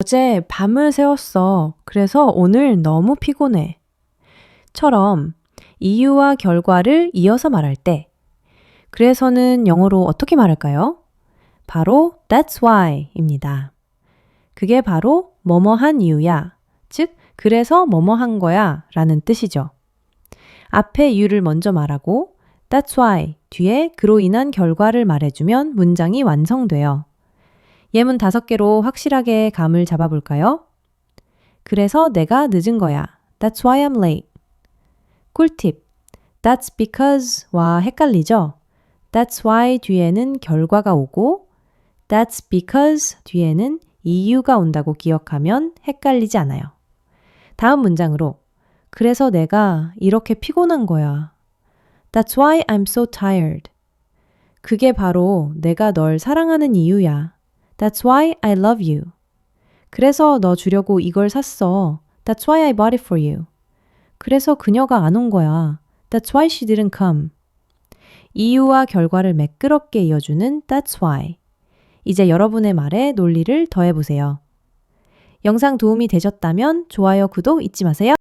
어제 밤을 새웠어. 그래서 오늘 너무 피곤해. 처럼 이유와 결과를 이어서 말할 때, 그래서는 영어로 어떻게 말할까요? 바로 that's why 입니다. 그게 바로 뭐뭐 한 이유야. 즉, 그래서 뭐뭐 한 거야 라는 뜻이죠. 앞에 이유를 먼저 말하고 that's why 뒤에 그로 인한 결과를 말해주면 문장이 완성돼요. 예문 다섯 개로 확실하게 감을 잡아볼까요? 그래서 내가 늦은 거야. That's why I'm late. 꿀팁. That's because와 헷갈리죠? That's why 뒤에는 결과가 오고 That's because 뒤에는 이유가 온다고 기억하면 헷갈리지 않아요. 다음 문장으로 그래서 내가 이렇게 피곤한 거야. That's why I'm so tired. 그게 바로 내가 널 사랑하는 이유야. That's why I love you. 그래서 너 주려고 이걸 샀어. That's why I bought it for you. 그래서 그녀가 안 온 거야. That's why she didn't come. 이유와 결과를 매끄럽게 이어주는 That's why. 이제 여러분의 말에 논리를 더해보세요. 영상 도움이 되셨다면 좋아요, 구독 잊지 마세요.